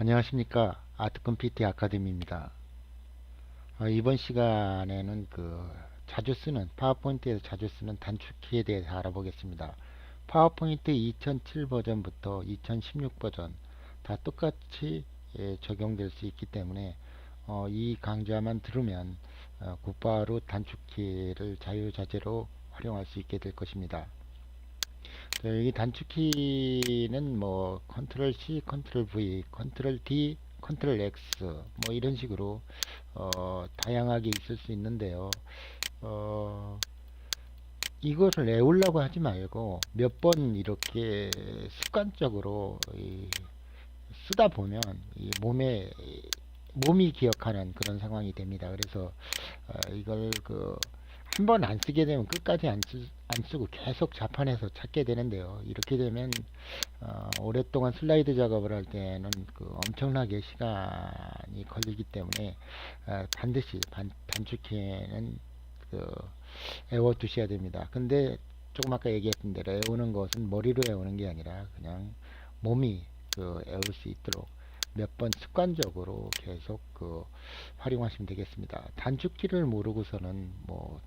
안녕하십니까 아트컴 PT 아카데미입니다. 어, 이번 시간에는 그 자주 쓰는 파워포인트에서 자주 쓰는 단축키에 대해서 알아보겠습니다. 파워포인트 2007 버전부터 2016 버전 다 똑같이 예, 적용될 수 있기 때문에 어, 이 강좌만 들으면 어, 곧바로 단축키를 자유자재로 활용할 수 있게 될 것입니다. 네, 여기 단축키는 뭐 컨트롤 C, 컨트롤 V, 컨트롤 D, 컨트롤 X 뭐 이런 식으로 어, 다양하게 있을 수 있는데요. 어, 이거를 외우려고 하지 말고 몇 번 이렇게 습관적으로 이, 쓰다 보면 이 몸에 몸이 기억하는 그런 상황이 됩니다. 그래서 어, 이걸 그 한 번 안 쓰게 되면 끝까지 안, 쓰, 안 쓰고 계속 자판해서 찾게 되는데요. 이렇게 되면 어, 오랫동안 슬라이드 작업을 할 때는 그 엄청나게 시간이 걸리기 때문에 어, 반드시 반, 단축키는 그 외워 두셔야 됩니다. 근데 조금 아까 얘기했던 대로 외우는 것은 머리로 외우는 게 아니라 그냥 몸이 그 외울 수 있도록 몇 번 습관적으로 계속 그 활용하시면 되겠습니다. 단축키를 모르고서는 뭐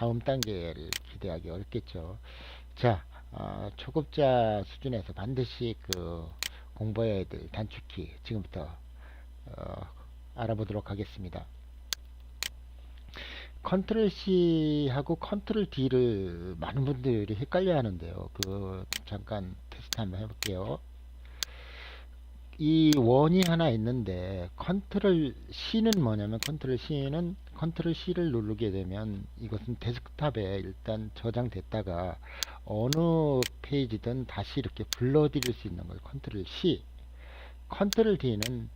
다음 단계를 기대하기 어렵겠죠. 자, 어, 초급자 수준에서 반드시 그 공부해야 될 단축키 지금부터 어, 알아보도록 하겠습니다. 컨트롤 C하고 컨트롤 D를 많은 분들이 헷갈려 하는데요. 그 잠깐 테스트 한번 해볼게요. 이 원이 하나 있는데 컨트롤 C는 뭐냐면 컨트롤 C는 컨트롤 C를 누르게 되면 이것은 데스크탑에 일단 저장됐다가 어느 페이지든 다시 이렇게 불러드릴 수 있는 거예요. 컨트롤 C. 컨트롤 D는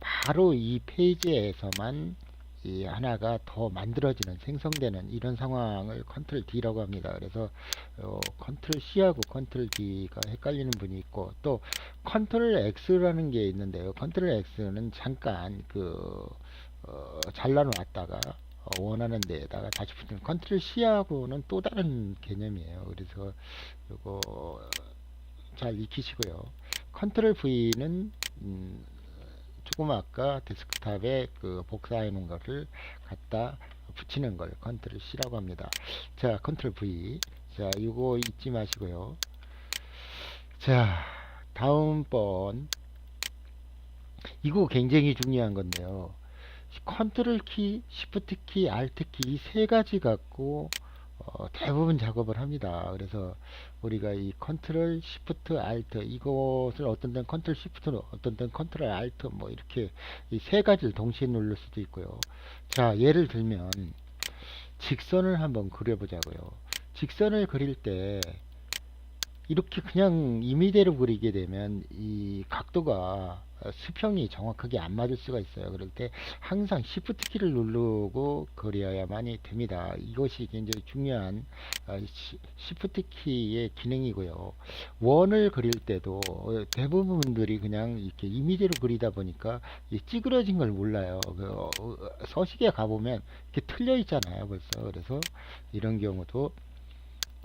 바로 이 페이지에서만 이 하나가 더 만들어지는 생성되는 이런 상황을 컨트롤 D라고 합니다. 그래서 어, 컨트롤 C하고 컨트롤 D가 헷갈리는 분이 있고 또 컨트롤 X라는 게 있는데요. 컨트롤 X는 잠깐 그 어, 잘라놨다가 어, 원하는 데에다가 다시 붙이는 컨트롤 C하고는 또 다른 개념이에요. 그래서 이거 잘 익히시고요. 컨트롤 V는 음, 조금 아까 데스크탑에 그 복사해 놓은 것을 갖다 붙이는 걸 컨트롤 C라고 합니다. 자, 컨트롤 V. 자, 이거 잊지 마시고요. 자, 다음번 이거 굉장히 중요한 건데요. 컨트롤 키, 시프트 키, 알트 키 이 세 가지 갖고 어, 대부분 작업을 합니다. 그래서 우리가 이 컨트롤 시프트 알트 이것을 어떤 때는 컨트롤 시프트 어떤 때는 컨트롤 알트 뭐 이렇게 이 세 가지를 동시에 누를 수도 있고요. 자 예를 들면 직선을 한번 그려 보자고요. 직선을 그릴 때 이렇게 그냥 임의대로 그리게 되면 이 각도가 수평이 정확하게 안 맞을 수가 있어요. 그럴 때 항상 Shift 키를 누르고 그려야만이 됩니다. 이것이 굉장히 중요한 Shift 키의 기능이고요. 원을 그릴 때도 대부분 분들이 그냥 이렇게 임의대로 그리다 보니까 찌그러진 걸 몰라요. 그 서식에 가보면 이렇게 틀려 있잖아요. 벌써 그래서 이런 경우도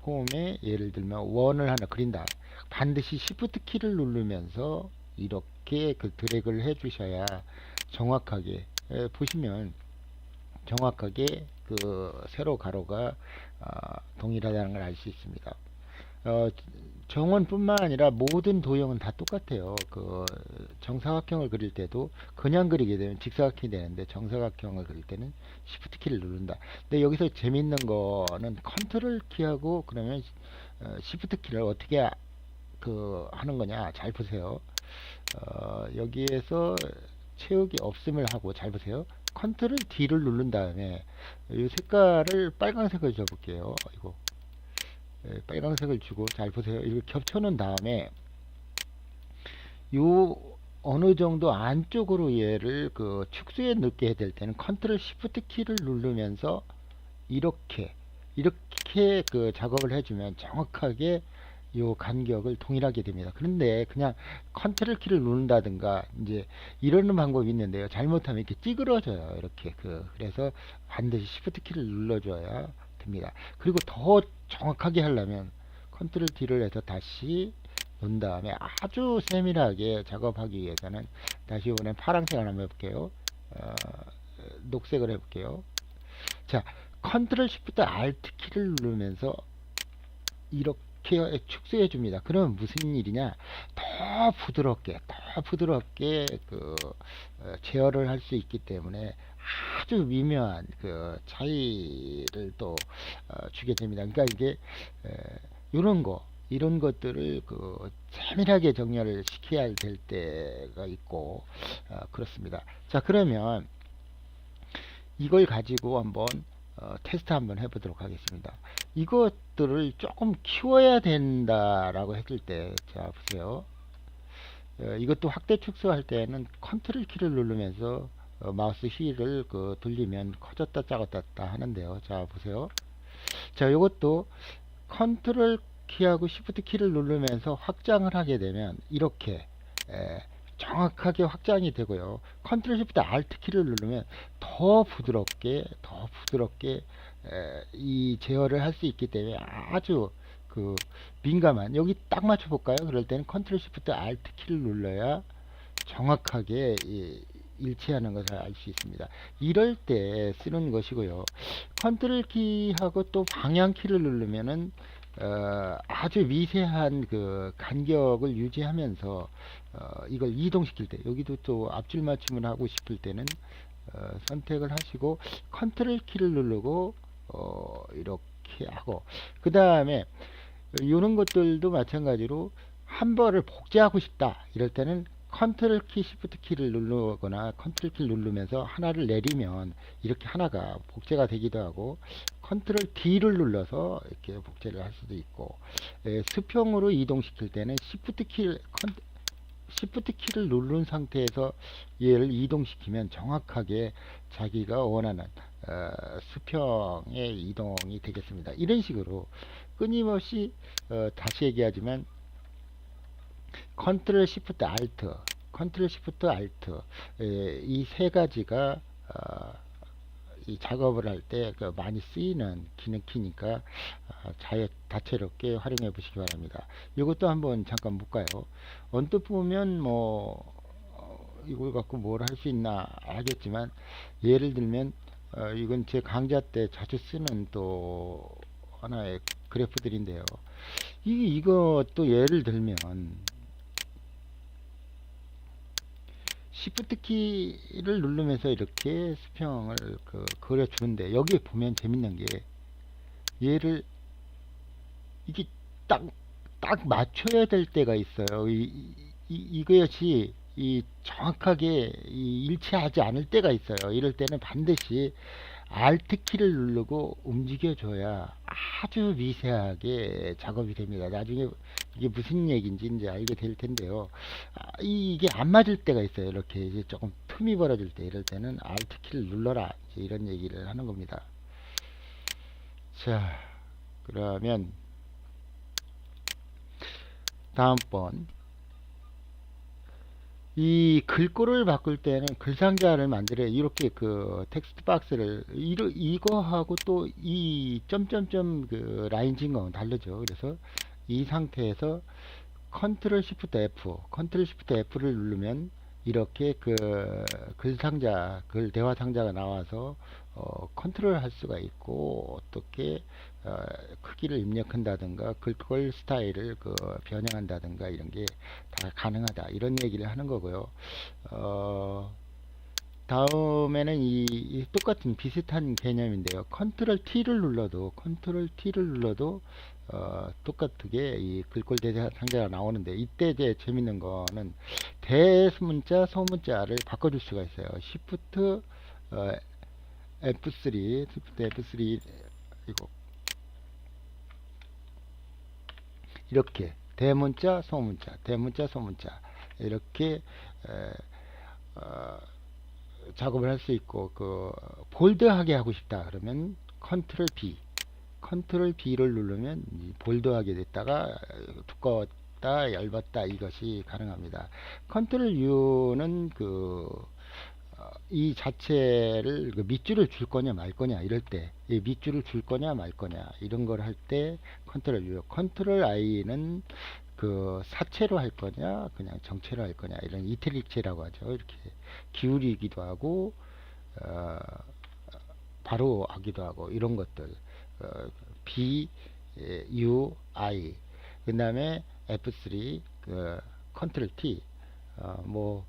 홈에 예를 들면 원을 하나 그린다. 반드시 Shift 키를 누르면서 이렇게 그 드래그를 해 주셔야 정확하게 에, 보시면 정확하게 그 세로 가로가 어, 동일하다는 걸 알 수 있습니다. 어, 정원뿐만 아니라 모든 도형은 다 똑같아요. 그 정사각형을 그릴 때도 그냥 그리게 되면 직사각형이 되는데 정사각형을 그릴 때는 Shift 키를 누른다. 근데 여기서 재밌는 거는 컨트롤 키하고 그러면 어, Shift 키를 어떻게 그 하는 거냐 잘 보세요. 어, 여기에서 채우기 없음을 하고 잘 보세요. 컨트롤 D를 누른 다음에 이 색깔을 빨간색을 줘볼게요. 이거 예, 빨간색을 주고 잘 보세요. 이거 겹쳐놓은 다음에 요 어느 정도 안쪽으로 얘를 그 축소해 넣게 될 때는 컨트롤 시프트 키를 누르면서 이렇게 이렇게 그 작업을 해주면 정확하게 요 간격을 동일하게 됩니다. 그런데 그냥 컨트롤 키를 누른다든가 이제 이러는 방법이 있는데요. 잘못하면 이렇게 찌그러져요. 이렇게 그 그래서 반드시 시프트 키를 눌러줘야 됩니다. 그리고 더 정확하게 하려면 컨트롤 D를 해서 다시 놓은 다음에 아주 세밀하게 작업하기 위해서는 다시 이번엔 파란색을 한번 해볼게요. 어, 녹색을 해볼게요. 자, 컨트롤 시프트 알트 키를 누르면서 이렇게 축소해 줍니다. 그러면 무슨 일이냐? 더 부드럽게, 더 부드럽게 그 어, 제어를 할 수 있기 때문에 아주 미묘한 그 차이를 또 어, 주게 됩니다. 그러니까 이게 이런 거 이런 것들을 그 세밀하게 정렬을 시켜야 될 때가 있고 어, 그렇습니다. 자 그러면 이걸 가지고 한번 어, 테스트 한번 해보도록 하겠습니다. 이것들을 조금 키워야 된다라고 했을 때, 자 보세요. 어, 이것도 확대 축소할 때는 컨트롤 키를 누르면서 어, 마우스 휠을 그 돌리면 커졌다 작았다 하는데요. 자 보세요. 자 이것도 컨트롤 키하고 시프트 키를 누르면서 확장을 하게 되면 이렇게 에, 정확하게 확장이 되고요. 컨트롤 시프트 알트 키를 누르면 더 부드럽게 더 부드럽게 에, 이 제어를 할 수 있기 때문에 아주 그 민감한 여기 딱 맞춰 볼까요? 그럴 때는 컨트롤 시프트 알트 키를 눌러야 정확하게 이, 일치하는 것을 알 수 있습니다. 이럴 때 쓰는 것이고요. 컨트롤 키하고 또 방향 키를 누르면은 어, 아주 미세한 그 간격을 유지하면서 어, 이걸 이동시킬 때 여기도 또 앞줄 맞춤을 하고 싶을 때는 어, 선택을 하시고 컨트롤 키를 누르고 어, 이렇게 하고 그 다음에 이런 것들도 마찬가지로 한 번을 복제하고 싶다 이럴 때는 컨트롤 키 시프트 키를 누르거나 컨트롤 키를 누르면서 하나를 내리면 이렇게 하나가 복제가 되기도 하고 컨트롤 D를 눌러서 이렇게 복제를 할 수도 있고 예, 수평으로 이동시킬 때는 시프트 키를 컨, 시프트 키를 누른 상태에서 얘를 이동시키면 정확하게 자기가 원하는 어, 수평의 이동이 되겠습니다. 이런 식으로 끊임없이 어, 다시 얘기하지만 컨트롤 시프트 알트 컨트롤 시프트 알트 이 세 가지가 어, 이 작업을 할 때 그 많이 쓰이는 기능 키니까 어, 자유 다채롭게 활용해 보시기 바랍니다. 이것도 한번 잠깐 볼까요? 언뜻 보면 뭐 어, 이걸 갖고 뭘 할 수 있나 알겠지만 예를 들면 어, 이건 제 강좌 때 자주 쓰는 또 하나의 그래프들인데요. 이 이것도 예를 들면 시프트 키를 누르면서 이렇게 수평을 그 그려주는데 여기 보면 재밌는 게 얘를 이게 딱, 딱 맞춰야 될 때가 있어요. 이, 이, 이것이 이 정확하게 이 일치하지 않을 때가 있어요. 이럴 때는 반드시 Alt 키를 누르고 움직여줘야 아주 미세하게 작업이 됩니다. 나중에 이게 무슨 얘기인지 이제 알게 될 텐데요. 아, 이게 안 맞을 때가 있어요. 이렇게 이제 조금 틈이 벌어질 때 이럴 때는 Alt 키를 눌러라 이런 얘기를 하는 겁니다. 자, 그러면 다음번 이 글꼴을 바꿀 때는 글상자를 만들어 이렇게 그 텍스트 박스를 이러, 이거하고 또 이 점점점 그 라인 진거는 다르죠. 그래서 이 상태에서 컨트롤 시프트 F, 컨트롤 시프트 F를 누르면 이렇게 그 글상자, 글 대화 상자가 나와서 어, 컨트롤 할 수가 있고 어떻게 어, 크기를 입력한다든가 글꼴 스타일을 그 변형한다든가 이런 게 다 가능하다 이런 얘기를 하는 거고요. 어, 다음에는 이, 이, 똑같은 비슷한 개념인데요. 컨트롤 T를 눌러도 컨트롤 T를 눌러도 어, 똑같게 이 글꼴 대사 상자가 나오는데 이때 이제 재밌는 거는 대문자 소문자를 바꿔줄 수가 있어요. Shift 어, F3, Shift F3 이거 이렇게 대문자 소문자 대문자 소문자 이렇게 에, 어, 작업을 할 수 있고 그 볼드하게 하고 싶다 그러면 컨트롤 B. 컨트롤 B를 누르면 볼드하게 됐다가 두꺼웠다 얇았다 이것이 가능합니다. 컨트롤 U는 그 이 자체를 그 밑줄을 줄 거냐 말 거냐 이럴 때 이 밑줄을 줄 거냐 말 거냐 이런 걸 할 때 컨트롤 U. 컨트롤 I는 그 사체로 할 거냐 그냥 정체로 할 거냐 이런 이태릭체라고 하죠. 이렇게 기울이기도 하고 어, 바로 하기도 하고 이런 것들 어, B, 에, U, I 그 다음에 F3 그 컨트롤 T 어, 뭐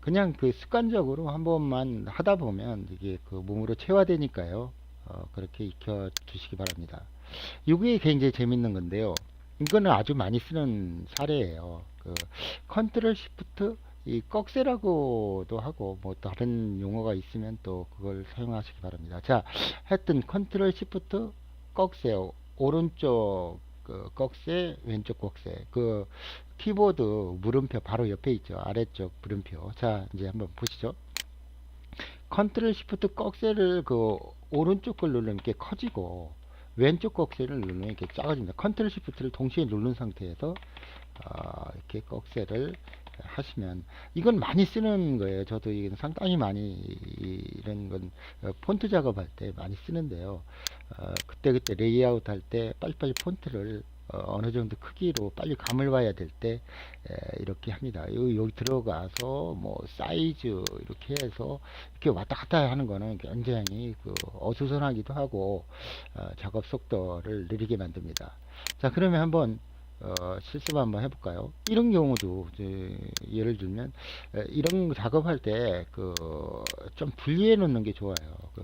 그냥 그 습관적으로 한 번만 하다 보면 이게 그 몸으로 체화되니까요. 어, 그렇게 익혀 주시기 바랍니다. 이게 굉장히 재밌는 건데요. 이거는 아주 많이 쓰는 사례예요. 그 컨트롤 시프트 이 꺽쇠라고도 하고 뭐 다른 용어가 있으면 또 그걸 사용하시기 바랍니다. 자, 하여튼 컨트롤 시프트 꺽쇠 오른쪽 그 꺽쇠 왼쪽 꺽쇠 그 키보드 물음표 바로 옆에 있죠. 아래쪽 물음표. 자, 이제 한번 보시죠. 컨트롤 시프트 꺽쇠를 그 오른쪽 걸 누르면 이렇게 커지고 왼쪽 꺽쇠를 누르면 이렇게 작아집니다. 컨트롤 시프트를 동시에 누른 상태에서 어, 이렇게 꺽쇠를 하시면 이건 많이 쓰는 거예요. 저도 이건 상당히 많이 이런 건 어, 폰트 작업할 때 많이 쓰는데요. 어, 그때그때 레이아웃 할 때 빨리빨리 폰트를 어, 느 정도 크기로 빨리 감을 봐야 될 때 이렇게 합니다. 여기, 들어가서 뭐 사이즈 이렇게 해서 이렇게 왔다 갔다 하는 거는 굉장히 그 어수선하기도 하고 어, 작업 속도를 느리게 만듭니다. 자 그러면 한번 어, 실습 한번 해볼까요? 이런 경우도 예를 들면 에, 이런 작업할 때 그 좀 분리해 놓는 게 좋아요. 그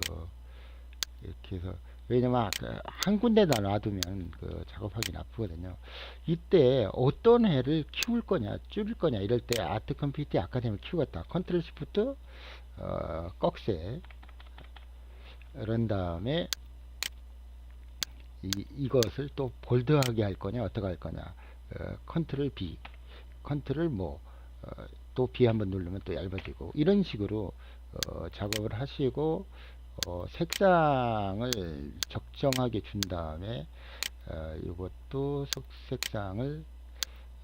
이렇게 해서 왜냐면 그한 군데다 놔두면 그 작업하기 나쁘거든요. 이때 어떤 애를 키울 거냐, 줄일 거냐 이럴 때 아트 컴퓨터 아카데미 키우겠다. 컨트롤 시프트 어, 꺽쇠 그런 다음에 이, 이것을 또 볼드하게 할 거냐 어떻게 할 거냐 어, 컨트롤 B 컨트롤 뭐 어, 또 B 한번 누르면 또 얇아지고 이런 식으로 어, 작업을 하시고 어, 색상을 적정하게 준 다음에 어, 이것도 속 색상을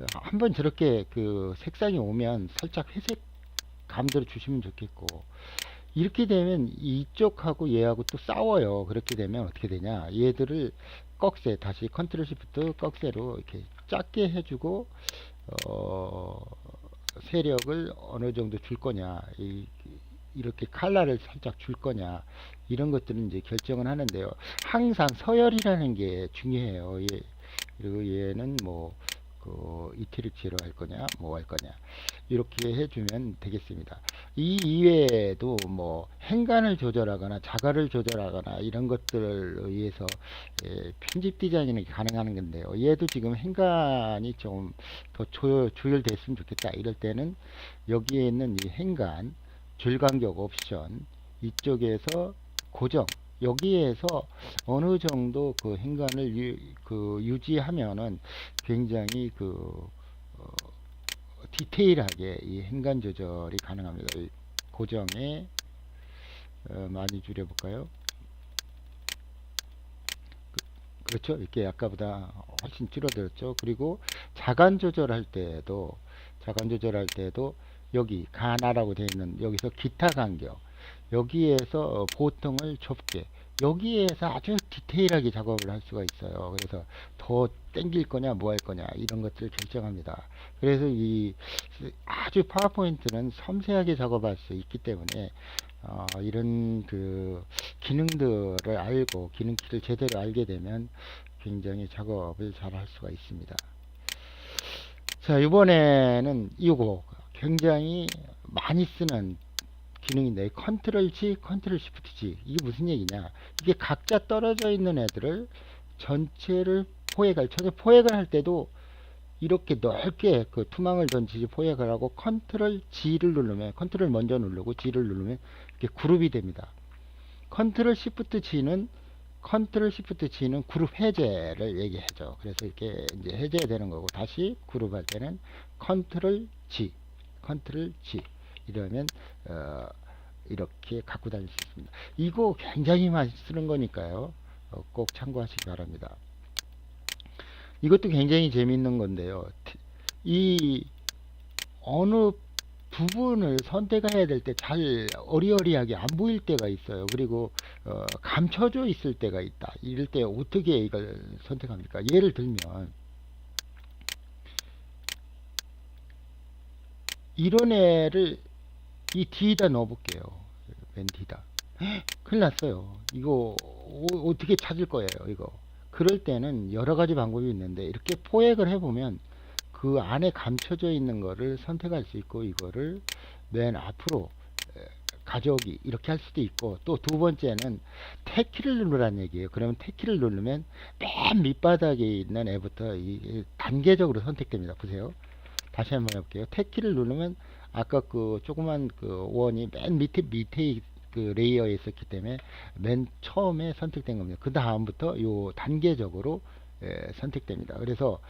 어, 한번 저렇게 그 색상이 오면 살짝 회색 감도를 주시면 좋겠고 이렇게 되면 이쪽하고 얘하고 또 싸워요. 그렇게 되면 어떻게 되냐. 얘들을 꺽쇠, 다시 컨트롤 시프트 꺽쇠로 이렇게 작게 해주고, 어, 세력을 어느 정도 줄 거냐. 이, 이렇게 칼라를 살짝 줄 거냐. 이런 것들은 이제 결정을 하는데요. 항상 서열이라는 게 중요해요. 얘, 그리고 얘는 뭐, 그 이태릭지로 할 거냐 뭐 할 거냐 이렇게 해주면 되겠습니다 이 이외에도 뭐 행간을 조절하거나 자갈을 조절하거나 이런 것들을 의해서 예, 편집 디자인이 가능한 건데요 얘도 지금 행간이 좀 더 조율됐으면 좋겠다 이럴 때는 여기에 있는 이 행간 줄간격 옵션 이쪽에서 고정 여기에서 어느 정도 그 행간을 유, 그 유지하면은 굉장히 그 어, 디테일하게 이 행간 조절이 가능합니다. 고정에 어, 많이 줄여볼까요? 그, 그렇죠. 이렇게 아까보다 훨씬 줄어들었죠. 그리고 자간 조절할 때도 자간 조절할 때도 여기 가나라고 되어 있는 여기서 기타 간격 여기에서 어, 보통을 좁게 여기에서 아주 디테일하게 작업을 할 수가 있어요. 그래서 더 땡길 거냐 뭐 할 거냐 이런 것들을 결정합니다. 그래서 이 아주 파워포인트는 섬세하게 작업할 수 있기 때문에 어, 이런 그 기능들을 알고 기능키를 제대로 알게 되면 굉장히 작업을 잘 할 수가 있습니다. 자 이번에는 이거 굉장히 많이 쓰는 기능인데 컨트롤 G, 컨트롤 시프트 G 이게 무슨 얘기냐? 이게 각자 떨어져 있는 애들을 전체를 포획할 전체 포획을 할 때도 이렇게 넓게 그 투망을 던지지 포획을 하고 컨트롤 G를 누르면 컨트롤 먼저 누르고 G를 누르면 이렇게 그룹이 됩니다. 컨트롤 시프트 G는 컨트롤 시프트 G는 그룹 해제를 얘기하죠. 그래서 이렇게 이제 해제되는 거고 다시 그룹 할 때는 컨트롤 G 컨트롤 G 이러면 어, 이렇게 갖고 다닐 수 있습니다. 이거 굉장히 많이 쓰는 거니까요. 어, 꼭 참고하시기 바랍니다. 이것도 굉장히 재밌는 건데요. 이 어느 부분을 선택해야 될 때 잘 어리어리하게 안 보일 때가 있어요. 그리고 어, 감춰져 있을 때가 있다. 이럴 때 어떻게 이걸 선택합니까? 예를 들면 이런 애를 이 뒤에다 넣어볼게요. 맨 뒤에다. 헉, 큰일 났어요. 이거 어, 떻게 찾을 거예요, 이거. 그럴 때는 여러 가지 방법이 있는데 이렇게 포획을 해보면 그 안에 감춰져 있는 거를 선택할 수 있고 이거를 맨 앞으로 에, 가져오기 이렇게 할 수도 있고 또 두 번째는 태키를 누르라는 얘기예요. 그러면 태키를 누르면 맨 밑바닥에 있는 애부터 이, 이 단계적으로 선택됩니다. 보세요. 다시 한번 해볼게요. 태키를 누르면 아까 그 조그만 그 원이 맨 밑에 밑에 이- 그 레이어에 있었기 때문에 맨 처음에 선택된 겁니다. 그 다음부터 요 단계적으로 예, 선택됩니다. 그래서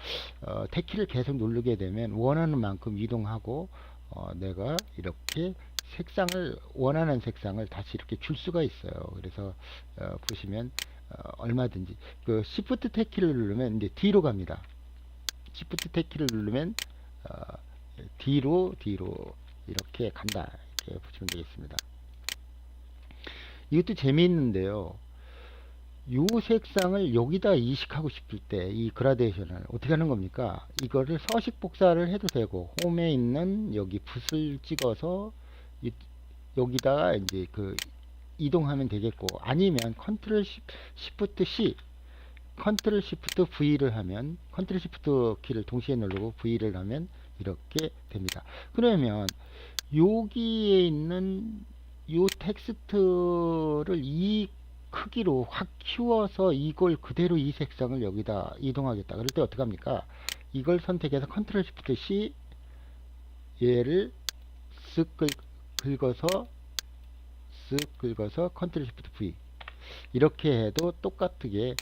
어, 태키를 계속 누르게 되면 원하는 만큼 이동하고 어, 내가 이렇게 색상을 원하는 색상을 다시 이렇게 줄 수가 있어요. 그래서 어, 보시면 어, 얼마든지 그 Shift 태키를 누르면 이제 뒤로 갑니다. Shift 태키를 누르면 어, 뒤로 뒤로 이렇게 간다 이렇게 보시면 되겠습니다. 이것도 재미있는데요. 요 색상을 여기다 이식하고 싶을 때 이 그라데이션을 어떻게 하는 겁니까? 이거를 서식 복사를 해도 되고 홈에 있는 여기 붓을 찍어서 이- 여기다가 이제 그 이동하면 되겠고 아니면 컨트롤 시프트 C 컨트롤 시프트 V를 하면 컨트롤 시프트 키를 동시에 누르고 V를 하면 이렇게 됩니다. 그러면 여기에 있는 요 텍스트를 이 크기로 확 키워서 이걸 그대로 이 색상을 여기다 이동하겠다. 그럴 때 어떻게 합니까? 이걸 선택해서 컨트롤 시프트 C 얘를 쓱 긁, 긁어서 쓱 긁어서 컨트롤 시프트 V 이렇게 해도 똑같게 에,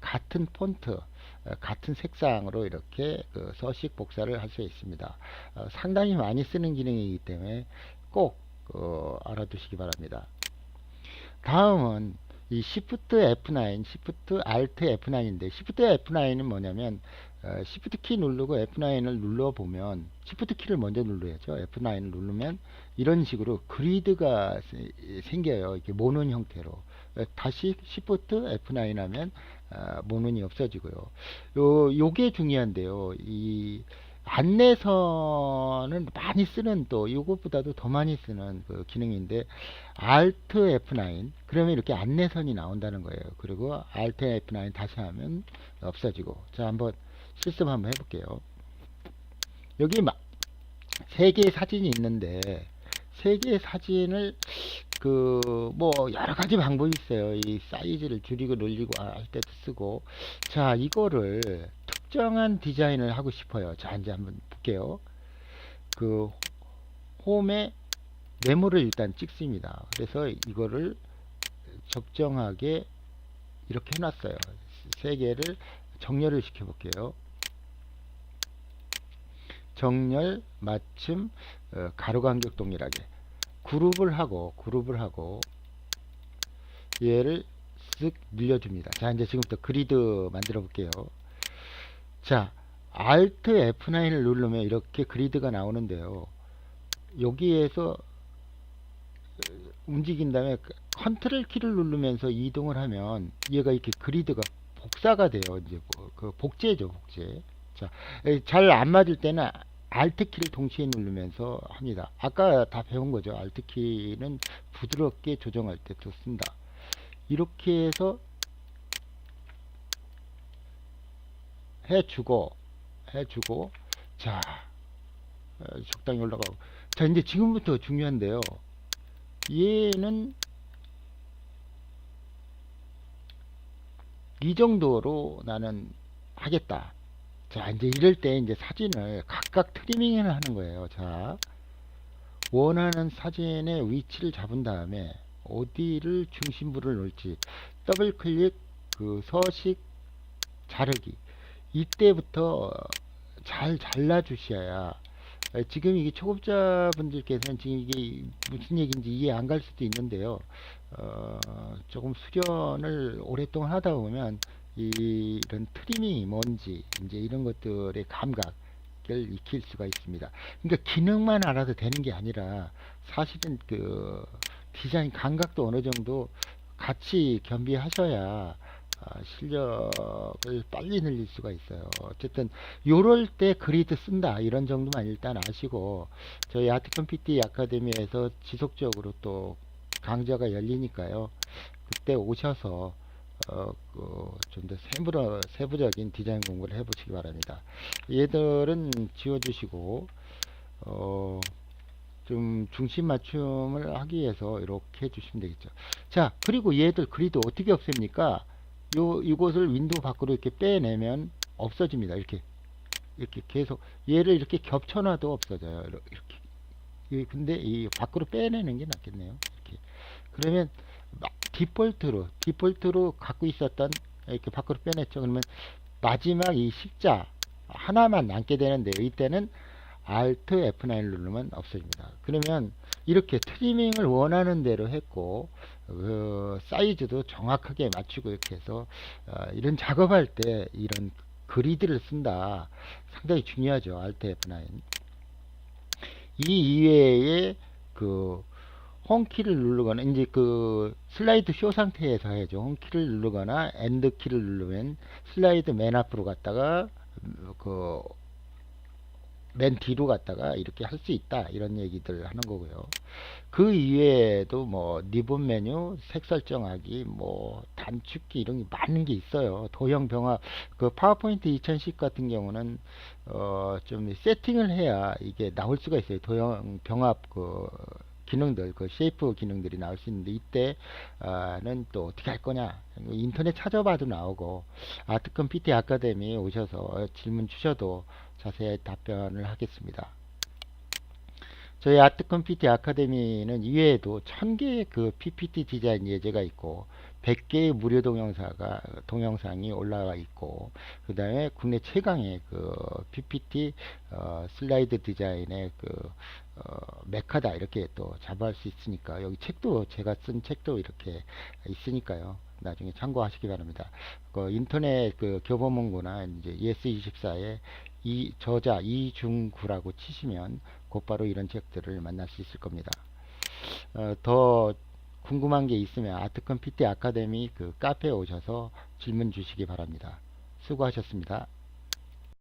같은 폰트 에, 같은 색상으로 이렇게 그 서식 복사를 할 수 있습니다. 어, 상당히 많이 쓰는 기능이기 때문에 꼭 어, 알아두시기 바랍니다. 다음은 이 Shift F9, Shift Alt F9인데 Shift F9은 뭐냐면 어, Shift 키 누르고 F9을 눌러 보면 Shift 키를 먼저 눌러야죠. F9을 누르면 이런 식으로 그리드가 세- 생겨요. 이렇게 모는 형태로. 어, 다시 Shift F9 하면 어, 모는이 없어지고요. 요 요게 중요한데요. 이 안내선은 많이 쓰는 또 이것보다도 더 많이 쓰는 그 기능인데 Alt F9 그러면 이렇게 안내선이 나온다는 거예요. 그리고 Alt F9 다시 하면 없어지고 자 한번 실습 한번 해볼게요. 여기 막 세 개의 사진이 있는데 세 개의 사진을 그 뭐 여러 가지 방법이 있어요. 이 사이즈를 줄이고 늘리고 할 때도 쓰고 자 이거를 특정한 디자인을 하고 싶어요. 자 이제 한번 볼게요. 그 홈에 메모를 일단 찍습니다. 그래서 이거를 적정하게 이렇게 해놨어요. 세 개를 정렬을 시켜 볼게요. 정렬, 맞춤, 어, 가로간격 동일하게 그룹을 하고 그룹을 하고 얘를 쓱 늘려줍니다. 자 이제 지금부터 그리드 만들어 볼게요. 자 Alt F9을 누르면 이렇게 그리드가 나오는데요. 여기에서 어, 움직인 다음에 컨트롤 키를 누르면서 이동을 하면 얘가 이렇게 그리드가 복사가 돼요. 이제 뭐그 복제죠, 복제. 자, 잘 안 맞을 때는 Alt 키를 동시에 누르면서 합니다. 아까 다 배운 거죠. Alt 키는 부드럽게 조정할 때또 쓴다. 이렇게 해서 해주고 해주고 자 어, 적당히 올라가고 자 이제 지금부터 중요한데요. 얘는 이 정도로 나는 하겠다. 자, 이제 이럴 때 이제 사진을 각각 트리밍을 하는 거예요. 자, 원하는 사진의 위치를 잡은 다음에 어디를 중심부를 놓을지 더블 클릭 그 서식 자르기 이때부터 잘 잘라 주셔야 에, 지금 이게 초급자 분들께서는 지금 이게 무슨 얘기인지 이해 안 갈 수도 있는데요. 어, 조금 수련을 오랫동안 하다 보면 이, 이런 트리밍이 뭔지 이제 이런 것들의 감각 을 익힐 수가 있습니다. 그러니까 기능만 알아도 되는 게 아니라 사실은 그 디자인 감각도 어느 정도 같이 겸비하셔야 아, 실력을 빨리 늘릴 수가 있어요. 어쨌든 요럴 때 그리드 쓴다 이런 정도만 일단 아시고 저희 아트컴 PT 아카데미에서 지속적으로 또 강좌가 열리니까요. 그때 오셔서 어, 그, 좀더 세부러, 세부적인 디자인 공부를 해보시기 바랍니다. 얘들은 지워주시고, 어, 좀 중심 맞춤을 하기 위해서 이렇게 해주시면 되겠죠. 자, 그리고 얘들 그리드 어떻게 없앱니까? 요, 이곳을 윈도우 밖으로 이렇게 빼내면 없어집니다. 이렇게. 이렇게 계속, 얘를 이렇게 겹쳐놔도 없어져요. 이렇게. 이- 근데 이 밖으로 빼내는 게 낫겠네요. 이렇게. 그러면 막 디폴트로 디폴트로 갖고 있었던 이렇게 밖으로 빼냈죠. 그러면 마지막 이 십자 하나만 남게 되는데 이때는 Alt F9 누르면 없어집니다. 그러면 이렇게 트리밍을 원하는 대로 했고 그 사이즈도 정확하게 맞추고 이렇게 해서 어, 이런 작업할 때 이런 그리드를 쓴다 상당히 중요하죠. Alt F9 이 이외에 그 홈키를 누르거나 이제 그 슬라이드 쇼 상태에서 해야죠. 홈키를 누르거나 엔드 키를 누르면 슬라이드 맨 앞으로 갔다가 그 맨 뒤로 갔다가 이렇게 할 수 있다 이런 얘기들 하는 거고요. 그 이외에도 뭐 리본 메뉴, 색 설정하기, 뭐 단축키 이런 게 많은 게 있어요. 도형 병합 그 파워포인트 2010 같은 경우는 어 좀 세팅을 해야 이게 나올 수가 있어요. 도형 병합 그 기능들, 그 쉐이프 기능들이 나올 수 있는데 이때는 또 어떻게 할 거냐? 인터넷 찾아봐도 나오고 아트컴 PT 아카데미 오셔서 질문 주셔도 자세히 답변을 하겠습니다. 저희 아트컴 PT 아카데미는 이외에도 1000개의 그 PPT 디자인 예제가 있고 100개의 무료 동영상가 동영상이 올라와 있고 그 다음에 국내 최강의 그 PPT 어, 슬라이드 디자인의 그 어, 메카다 이렇게 또 자부할 수 있으니까 여기 책도 제가 쓴 책도 이렇게 있으니까요. 나중에 참고하시기 바랍니다. 그 인터넷 그 교보문고나 이제 ES24에 이 저자 이중구라고 치시면 곧바로 이런 책들을 만날 수 있을 겁니다. 어, 더 궁금한 게 있으면 아트컴 PT 아카데미 그 카페에 오셔서 질문 주시기 바랍니다. 수고하셨습니다.